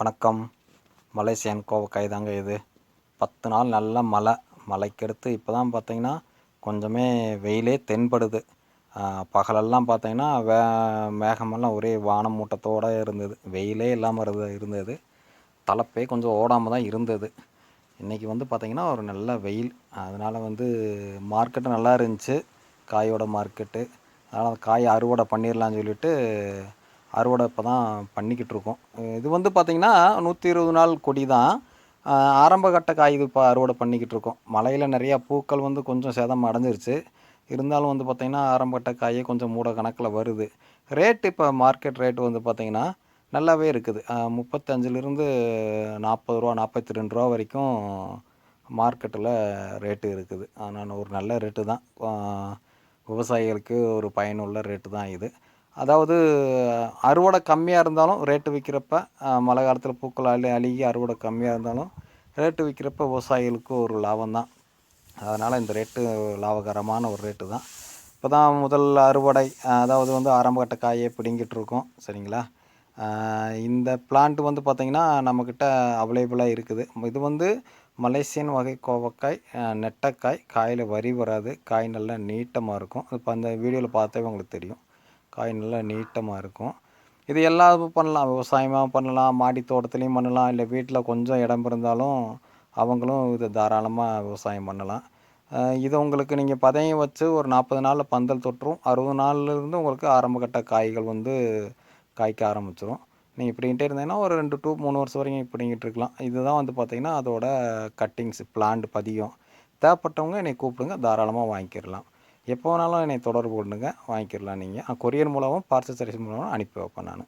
வணக்கம். மலேசியன் கோவக்காய் தாங்க இது. பத்து நாள் நல்ல மழை. மழைக்கெடுத்து இப்போ தான் பார்த்தீங்கன்னா கொஞ்சமே வெயிலே தென்படுது. பகலெல்லாம் பார்த்தீங்கன்னா வே மேகமெல்லாம் ஒரே வானம் மூட்டத்தோடு இருந்தது. வெயிலே இல்லாமல் இருந்தது இருந்தது. தலைப்பே கொஞ்சம் ஓடாமல் தான் இருந்தது. இன்றைக்கி வந்து பார்த்திங்கன்னா ஒரு நல்ல வெயில். அதனால் வந்து மார்க்கெட்டு நல்லா இருந்துச்சு. காயோட மார்க்கெட்டு அதனால் காய் அறுவடை பண்ணிடலான்னு சொல்லிட்டு அறுவடை இப்போ தான் பண்ணிக்கிட்டு இருக்கோம். இது வந்து பார்த்திங்கன்னா நூற்றி இருபது நாள் கொடி தான். ஆரம்பகட்ட ஆரம்ப கட்ட காய் இது இப்போ அறுவடை பண்ணிக்கிட்டு இருக்கோம். மலையில் நிறையா பூக்கள் வந்து கொஞ்சம் சேதம் அடைஞ்சிருச்சு. இருந்தாலும் வந்து பார்த்திங்கன்னா ஆரம்ப கட்ட காயே கொஞ்சம் மூட கணக்கில் வருது. ரேட் இப்போ மார்க்கெட் ரேட் வந்து பார்த்திங்கன்னா நல்லாவே இருக்குது. முப்பத்தஞ்சிலிருந்து நாற்பது ரூபா நாற்பத்தி ரெண்டு ரூபா வரைக்கும் மார்க்கெட்டில் ரேட்டு இருக்குது. ஆனால் ஒரு நல்ல ரேட்டு தான். விவசாயிகளுக்கு ஒரு பயனுள்ள ரேட்டு தான் இது. அதாவது அறுவடை கம்மியாக இருந்தாலும் ரேட்டு விற்கிறப்ப மழை காலத்தில் பூக்கள் அழி அழுகி அறுவடை கம்மியாக இருந்தாலும் ரேட்டு விற்கிறப்ப விவசாயிகளுக்கு ஒரு லாபம் தான். அதனால் இந்த ரேட்டு லாபகரமான ஒரு ரேட்டு தான். இப்போ தான் முதல் அறுவடை அதாவது வந்து ஆரம்பகட்ட காயை பிடுங்கிட்டு இருக்கோம். சரிங்களா? இந்த பிளான்ட் வந்து பார்த்திங்கன்னா நம்மக்கிட்ட அவைலபிளாக இருக்குது. இது வந்து மலேசியன் வகை கோவக்காய் நெட்டக்காய் நெட்டைக்காய் காயில் வரி வராது காய் நல்லா நீட்டமாக இருக்கும். இப்போ அந்த வீடியோவில் பார்த்தாவே உங்களுக்கு தெரியும். காய் நல்லா நீட்டமாக இருக்கும். இது எல்லாரும் பண்ணலாம். விவசாயமாக பண்ணலாம். மாடி தோட்டத்துலேயும் பண்ணலாம். இல்லை வீட்டில் கொஞ்சம் இடம் இருந்தாலும் அவங்களும் இது தாராளமாக விவசாயம் பண்ணலாம். இது உங்களுக்கு நீங்கள் பதையம் வச்சு ஒரு நாற்பது நாளில் பந்தல் தொட்டுரும் அறுபது நாள்லேருந்து உங்களுக்கு ஆரம்பகட்ட காய்கள் வந்து காய்க்க ஆரம்பிச்சிடும் நீங்கள் இப்படின்ட்டே இருந்தீங்கன்னா ஒரு ரெண்டு டூ மூணு வருஷம் வரைக்கும் பிடிங்கிட்டு இருக்கலாம். இதுதான் வந்து பார்த்திங்கன்னா அதோட கட்டிங்ஸ் பிளான்ட் பதியம். தேவைப்பட்டவங்க என்னை கூப்பிடுங்க. தாராளமாக வாங்கிக்கிடலாம். எப்போ வேணாலும் என்னை தொடர்பு கொண்டுங்க வாங்கிக்கிடலாம் நீங்கள் கொரியர் மூலமும் பார்சல் சர்வீஸ் மூலமும் அனுப்பி வைப்பேன் நான்.